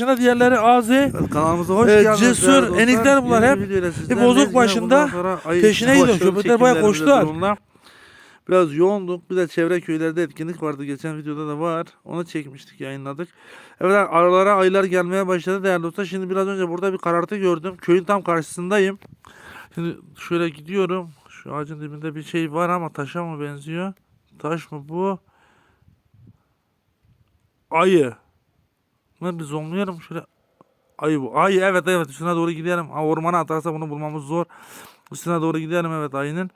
başında diğerleri AZ. Kanalımıza hoş geldiniz. cesur, enikler bunlar hep. sizlerleyiz. bozuk başında peşine gidiyor. başladık Köpekler bayağı koştular. Biraz yoğunduk. Bir de çevre köylerde etkinlik vardı. Geçen videoda da var. Onu çekmiştik, yayınladık. Evet aralara aylar gelmeye başladı değerli dostlar. Şimdi biraz önce burada bir karartı gördüm. Köyün tam karşısındayım. Şimdi şöyle gidiyorum. Şu ağacın dibinde bir şey var ama taşa mı benziyor? Taş mı bu? Ayı. Ben bir zoomluyorum şöyle. Ayı bu. Ayı evet evet üstüne doğru gidelim. Ha, ormana atarsa bunu bulmamız zor. Üstüne doğru gidelim evet ayının.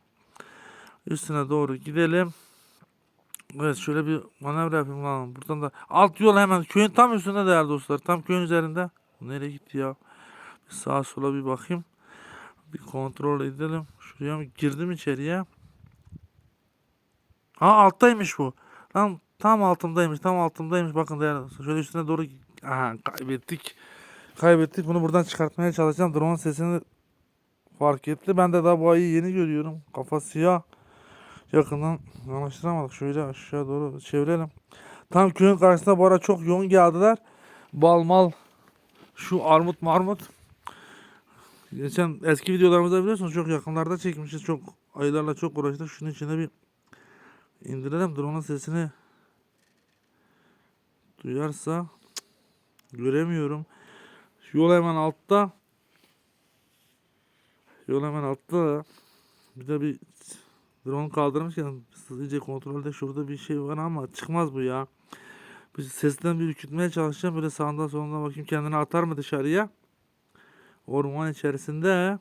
Üstüne doğru gidelim. Evet şöyle bir manevra yapayım lan. Buradan da alt yol hemen köyün tam üstünde değerli dostlar. Tam köyün üzerinde. Nereye gitti ya? Bir sağa sola bir bakayım. Bir kontrol edelim. Şuraya mı girdim içeriye? Ha alttaymış bu. Lan tam altımdaymış. Tam altımdaymış. Bakın değerli dostlar. Şöyle üstüne doğru Aha kaybettik. Kaybettik. Bunu buradan çıkartmaya çalışacağım. Drone sesini fark etti. Ben de daha bu ayı yeni görüyorum. Kafa siyah. Yakından yanaştıramadık. Şöyle aşağı doğru çevirelim. Tam köyün karşısında bu ara çok yoğun geldiler. Bal mal. Şu armut marmut. Geçen eski videolarımızda biliyorsunuz çok yakınlarda çekmişiz. Çok ayılarla çok uğraştık. Şunun içine bir indirelim. Drone'un sesini duyarsa göremiyorum. Yol hemen altta. Yol hemen altta. Bir de bir drone kaldırmışken iyice kontrolde şurada bir şey var ama çıkmaz bu ya. Bir sesten bir ürkütmeye çalışacağım. Böyle sağında solunda bakayım kendini atar mı dışarıya. Orman içerisinde.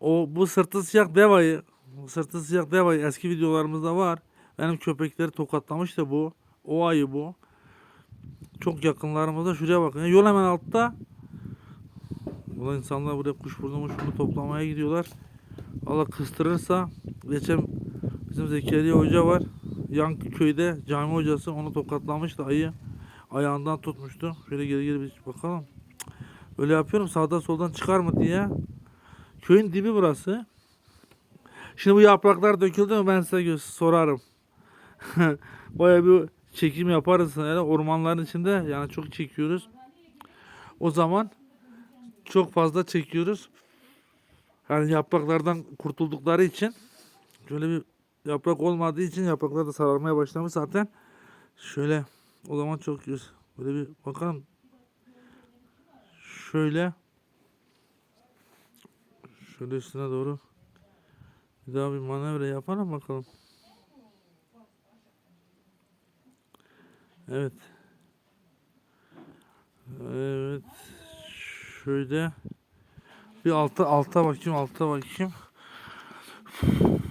O bu sırtı siyah dev ayı. Bu sırtı siyah dev ayı eski videolarımızda var. Benim köpekleri tokatlamış da bu. O ayı bu. Çok yakınlarımızda şuraya bakın. Ya Yol hemen altta. Ulan insanlar buraya kuş burnu bunu toplamaya gidiyorlar. Allah kıstırırsa geçen bizim Zekeriya Hoca var. Yan köyde cami hocası onu tokatlamıştı ayı. Ayağından tutmuştu. Şöyle geri geri bir bakalım. Böyle yapıyorum sağdan soldan çıkar mı diye. Köyün dibi burası. Şimdi bu yapraklar döküldü mü ben size sorarım. Baya bir çekim yaparız yani ormanların içinde yani çok çekiyoruz. O zaman çok fazla çekiyoruz. Yani yapraklardan kurtuldukları için şöyle bir yaprak olmadığı için yapraklar da sararmaya başlamış zaten. Şöyle o zaman çok güzel. Böyle bir bakalım. Şöyle şöyle üstüne doğru bir daha bir manevra yapalım bakalım. Evet. Evet. Şöyle bir alta alta bakayım alta bakayım.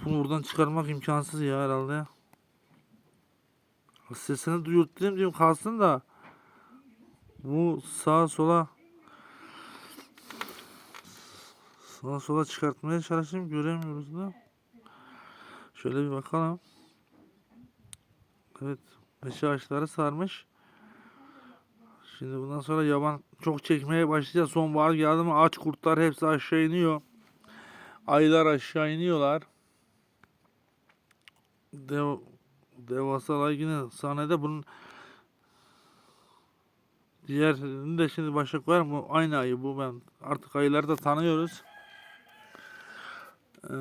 Bunu buradan çıkarmak imkansız ya herhalde. Sesini duyurtayım diyorum kalsın da. Bu sağa sola sağa sola çıkartmaya çalışayım göremiyoruz da. Şöyle bir bakalım. Evet. Meşe ağaçları sarmış. Şimdi bundan sonra yaban çok çekmeye başlayacağız. Sonbahar geldi mi aç kurtlar hepsi aşağı iniyor. Ayılar aşağı iniyorlar. Dev, devasalar yine sahnede bunun diğerini de şimdi başa koyarım. Bu aynı ayı bu ben. Artık ayıları da tanıyoruz. Ee,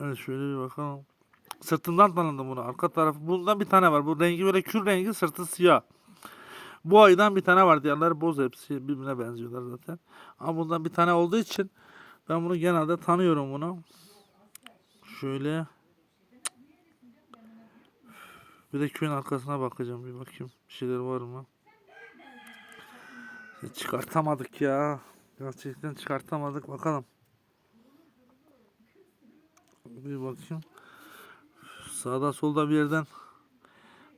Evet şöyle bir bakalım. Sırtından tanıdım bunu. Arka tarafı. Bundan bir tane var. Bu rengi böyle kür rengi sırtı siyah. Bu aydan bir tane var. Diğerleri boz hepsi. Birbirine benziyorlar zaten. Ama bundan bir tane olduğu için ben bunu genelde tanıyorum bunu. Şöyle. Bir de köyün arkasına bakacağım. Bir bakayım. Bir şeyler var mı? Çıkartamadık ya. Gerçekten çıkartamadık. Bakalım. Bir bakayım. Sağda solda bir yerden.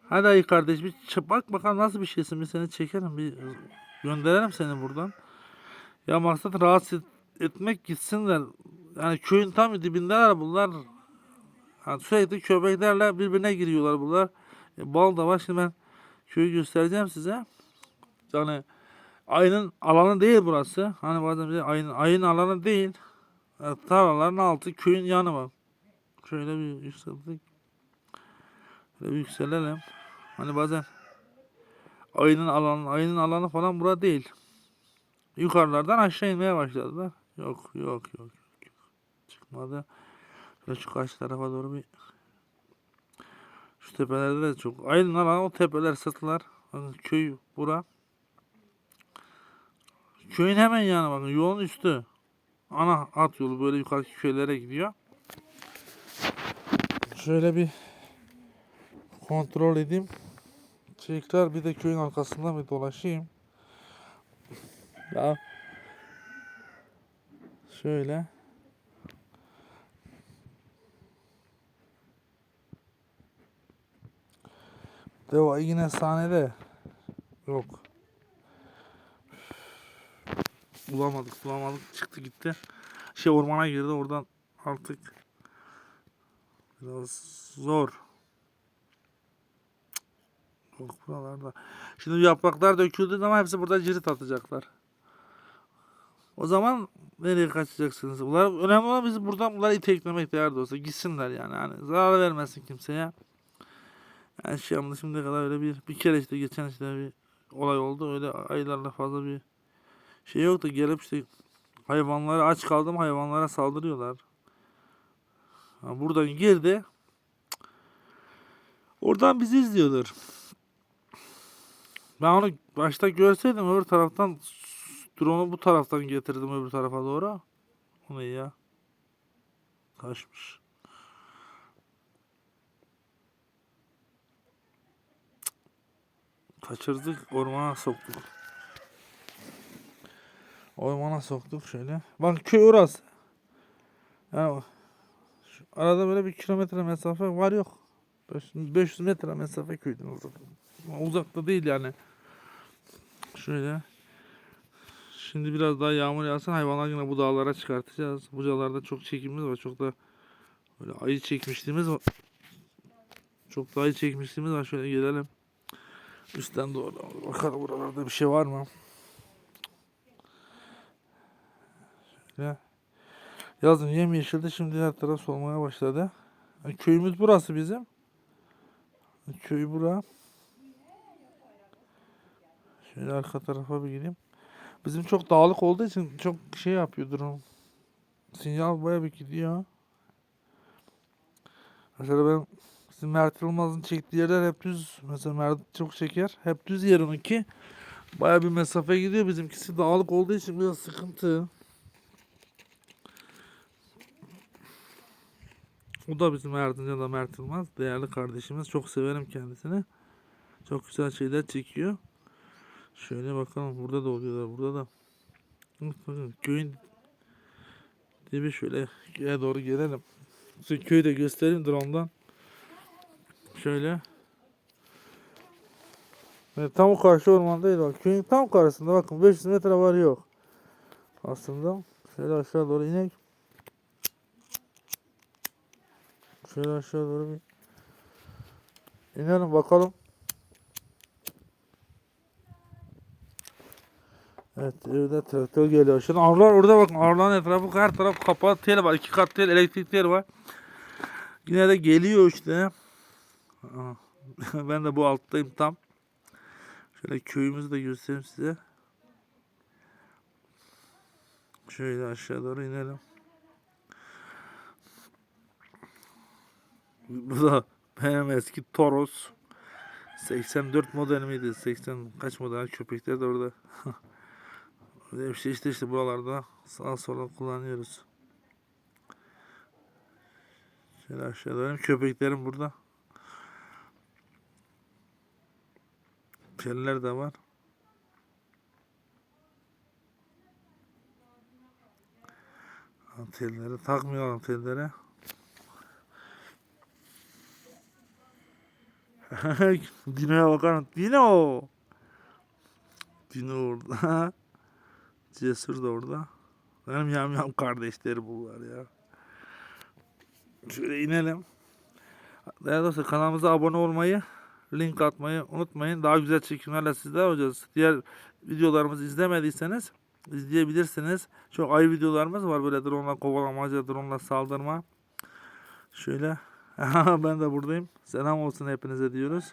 Hadi ayı kardeş bir bak bakalım nasıl bir şeysin bir seni çekelim bir gönderelim seni buradan. Ya maksat rahatsız et- etmek gitsinler. Yani köyün tam dibindeler bunlar. Yani sürekli köpeklerle birbirine giriyorlar bunlar. E, bal da var şimdi ben köyü göstereceğim size. Yani ayının alanı değil burası. Hani bazen bize ayın, ayın alanı değil. E, tarlaların altı köyün yanı var. Şöyle bir yükselttik. Şöyle bir yükselelim. Hani bazen ayının alanı, ayının alanı falan bura değil. Yukarılardan aşağı inmeye başladılar. Yok yok yok. yok. Çıkmadı. Şöyle şu karşı tarafa doğru bir şu tepelerde de çok. Ayının alanı o tepeler sırtlar. Bakın köy bura. Köyün hemen yanı bakın yolun üstü. Ana at yolu böyle yukarıki köylere gidiyor. Şöyle bir kontrol edeyim. Tekrar bir de köyün arkasından bir dolaşayım. Ya şöyle Deva yine sahnede yok. Bulamadık bulamadık çıktı gitti. Şey ormana girdi oradan artık biraz zor. Yok buralarda. Şimdi yapraklar döküldüğü zaman hepsi burada cirit atacaklar. O zaman nereye kaçacaksınız? Bunlar, önemli olan biz buradan bunları iteklemek değerli olsa. Gitsinler yani. yani zarar vermesin kimseye. Yani şey ama şimdiye kadar öyle bir bir kere işte geçen işte bir olay oldu. Öyle aylarla fazla bir şey yoktu. Gelip işte hayvanlara aç kaldım hayvanlara saldırıyorlar. Buradan girdi. Oradan bizi izliyorlar. Ben onu başta görseydim öbür taraftan drone'u bu taraftan getirdim öbür tarafa doğru. O ne ya? Kaçmış. Kaçırdık, ormana soktuk. Ormana soktuk şöyle. Bak köy orası. Yani arada böyle bir kilometre mesafe var yok. 500 500 metre mesafe köyden uzak. Uzakta değil yani. Şöyle. Şimdi biraz daha yağmur yağsın hayvanlar yine bu dağlara çıkartacağız. Bu dağlarda çok çekimimiz var. Çok da böyle ayı çekmişliğimiz var. Çok da ayı çekmişliğimiz var. Şöyle gelelim. Üstten doğru bakalım buralarda bir şey var mı? Şöyle. Yazın yemyeşildi şimdi her taraf solmaya başladı. Yani köyümüz burası bizim. Köy bura. Şöyle arka tarafa bir gideyim. Bizim çok dağlık olduğu için çok şey yapıyor durum. Sinyal baya bir gidiyor. Mesela ben bizim Mert Yılmaz'ın çektiği yerler hep düz. Mesela Mert çok çeker. Hep düz yer onunki. Baya bir mesafe gidiyor. Bizimkisi dağlık olduğu için biraz sıkıntı. O da bizim Erzincan'da Mert Yılmaz. Değerli kardeşimiz. Çok severim kendisini. Çok güzel şeyler çekiyor. Şöyle bakalım. Burada da oluyorlar. Burada da. Bakın köyün dibi şöyle köye doğru gelelim. Size köyü de göstereyim drone'dan. Şöyle. Evet, tam o karşı ormandayız bak. Köyün tam karşısında bakın 500 metre var yok. Aslında şöyle aşağı doğru inek. Şöyle aşağı doğru bir inelim bakalım. Evet evde traktör geliyor. Şimdi arılar orada bakın arıların etrafı her taraf kapalı tel var. iki kat tel elektrik tel var. Yine de geliyor işte. Ben de bu alttayım tam. Şöyle köyümüzü de göstereyim size. Şöyle aşağı doğru inelim. Bu da benim eski Toros. 84 model miydi? 80 kaç model köpekler de orada. Öyle şey işte işte buralarda sağa sola kullanıyoruz. Şöyle aşağıda benim köpeklerim burada. Keller de var. Antenleri takmıyor antenlere. Dino'ya bakar Dino! Dino orada. Cesur da orada. Benim yam yam kardeşleri bunlar ya. Şöyle inelim. Değerli dostlar kanalımıza abone olmayı, link atmayı unutmayın. Daha güzel çekimlerle sizler olacağız. Diğer videolarımızı izlemediyseniz izleyebilirsiniz. Çok ayrı videolarımız var böyle drone kovalamaca, drone saldırma. Şöyle ben de buradayım. Selam olsun hepinize diyoruz.